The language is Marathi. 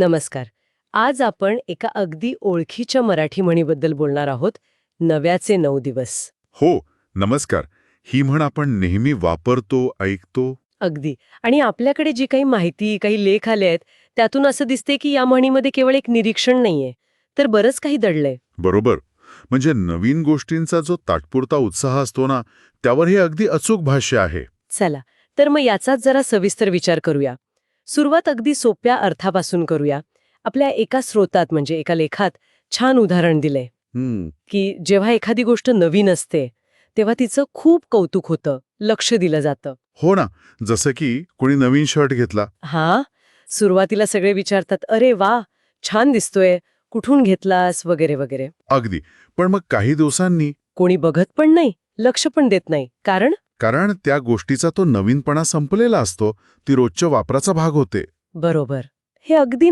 नमस्कार. आज आपण एका अगदी ओळखीच्या मराठी म्हणीबद्दल बोलणार आहोत नव्याचे नऊ दिवस. हो नमस्कार. ही म्हण आपण नेहमी वापरतो ऐकतो? अगदी. आणि आपल्याकडे जी काही माहिती काही लेख आले आहेत त्यातून असं दिसते की या म्हणीमध्ये केवळ एक निरीक्षण नाहीये. तर बरंच काही दडलंय. बरोबर. म्हणजे नवीन गोष्टींचा जो तात्पुरता उत्साह असतो ना त्यावर हे अगदी अचूक भाष्य आहे. चला. तर मग याचाच जरा सविस्तर विचार करूया. सुरुवात अगदी सोप्या अर्थापासून करूया. आपल्या एका स्रोतात म्हणजे एका लेखात छान उदाहरण हम्म. की जेव्हा एखादी गोष्ट नवीन असते तेव्हा तिचं खूप कौतुक होतं लक्ष दिलं जातं. हो ना. जसं की कोणी नवीन शर्ट घेतला. हा. सुरुवातीला सगळे विचारतात अरे वा छान दिसतोय. कुठून घेतलास? वगैरे वगैरे. अगदी. पण मग काही दिवसांनी कोणी बघत पण नाही लक्ष पण देत नाही. कारण? कारण त्या गोष्टीचा तो नवीनपणा संपलेला असतो ती रोजच्या वापराचा भाग होते. बरोबर. हे अगदी